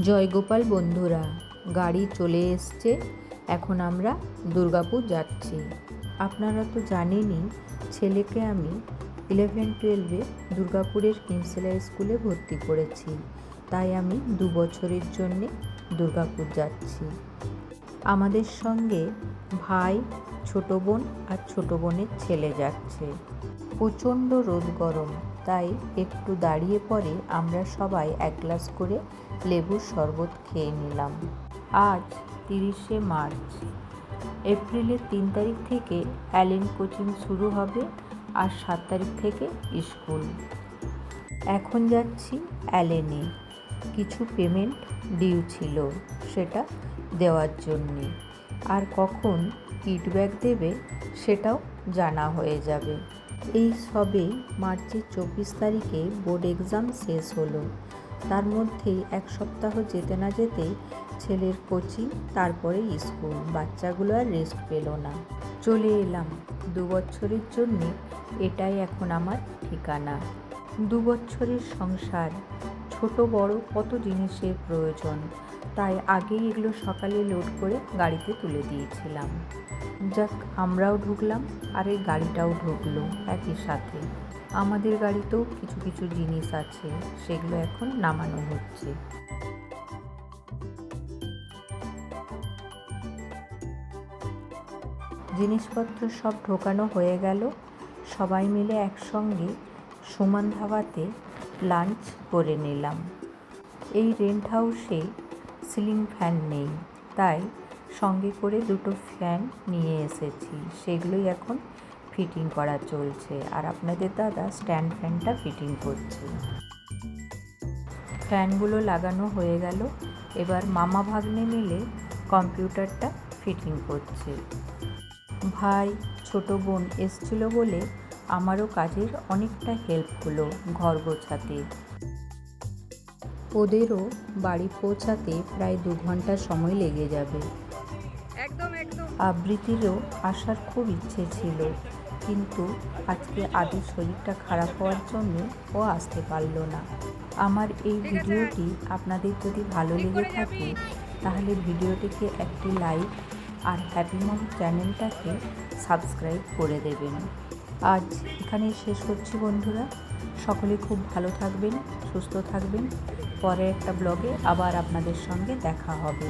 জয়গোপাল বন্ধুরা, গাড়ি চলে এসছে, এখন আমরা দুর্গাপুর যাচ্ছি। আপনারা তো জানেনই, ছেলেকে আমি ইলেভেন টুয়েলভে দুর্গাপুরের কিমসেলা স্কুলে ভর্তি করেছি। তাই আমি দু বছরের জন্যে দুর্গাপুর যাচ্ছি। আমাদের সঙ্গে ভাই, ছোট বোন আর ছোট বোনের ছেলে যাচ্ছে। প্রচণ্ড রোদ গরম। তাই একটু দাঁড়িয়ে পরে আমরা সবাই এক গ্লাস করে লেবুর শরবত খেয়ে নিলাম। আজ তিরিশে মার্চ। এপ্রিলের তিন তারিখ থেকে অ্যালেন কোচিং শুরু হবে আর সাত তারিখ থেকে স্কুল। এখন যাচ্ছি অ্যালেনে। কিছু পেমেন্ট ডিউ ছিল সেটা দেওয়ার জন্যে। আর কখন কিটব্যাক দেবে সেটাও জানা হয়ে যাবে। এই সবে মার্চের চব্বিশ তারিখে বোর্ড এক্সাম শেষ হলো। তার মধ্যেই এক সপ্তাহ যেতে না যেতেই ছেলের কোচিং, তারপরে স্কুল। বাচ্চাগুলো আর রেস্ট পেল না। চলে এলাম। দু বছরের জন্যে এটাই এখন আমার ঠিকানা। দু বছরের সংসার, ছোট বড় কত জিনিসের প্রয়োজন? তাই আগেই এগুলো সকালে লোড করে গাড়িতে তুলে দিয়েছিলাম। যাক, আমরাও ঢুকলাম, আর এই গাড়িটাও ঢুকলো একই সাথে। আমাদের গাড়িতেও কিছু কিছু জিনিস আছে, সেগুলো এখন নামানো হচ্ছে। জিনিসপত্র সব ঢোকানো হয়ে গেল। সবাই মিলে একসঙ্গে সুমান ধাবাতে লাঞ্চ করে নিলাম। এই রেন্ট হাউসে সিলিং ফ্যান নেই, তাই সঙ্গে করে দুটো ফ্যান নিয়ে এসেছি। সেগুলোই এখন ফিটিং করা চলছে। আর আপনাদের দাদা স্ট্যান্ড ফ্যানটা ফিটিং করছে। ফ্যানগুলো লাগানো হয়ে গেল। এবার মামা ভাগ্নে মিলে কম্পিউটারটা ফিটিং করছে। ভাই, ছোট বোন এসছিল বলে আমারও কাজের অনেকটা হেল্প হলো ঘর গোছাতে। ওদেরও বাড়ি পৌঁছাতে প্রায় দু ঘণ্টা সময় লেগে যাবে। একদম একদম। আবৃত্তিরও আসার খুব ইচ্ছে ছিল কিন্তু আজকে আদির শরীরটা খারাপ হওয়ার জন্য ও আসতে পারল না। আমার এই ভিডিওটি আপনাদের যদি ভালো লেগে থাকে তাহলে ভিডিওটিকে একটি লাইক আর হ্যাপি মম চ্যানেলটাকে সাবস্ক্রাইব করে দেবেন। আজ এখানেই শেষ করছি বন্ধুরা। সকলে খুব ভালো থাকবেন সুস্থ থাকবেন। পরে একটা ব্লগে আবার আপনাদের সঙ্গে দেখা হবে।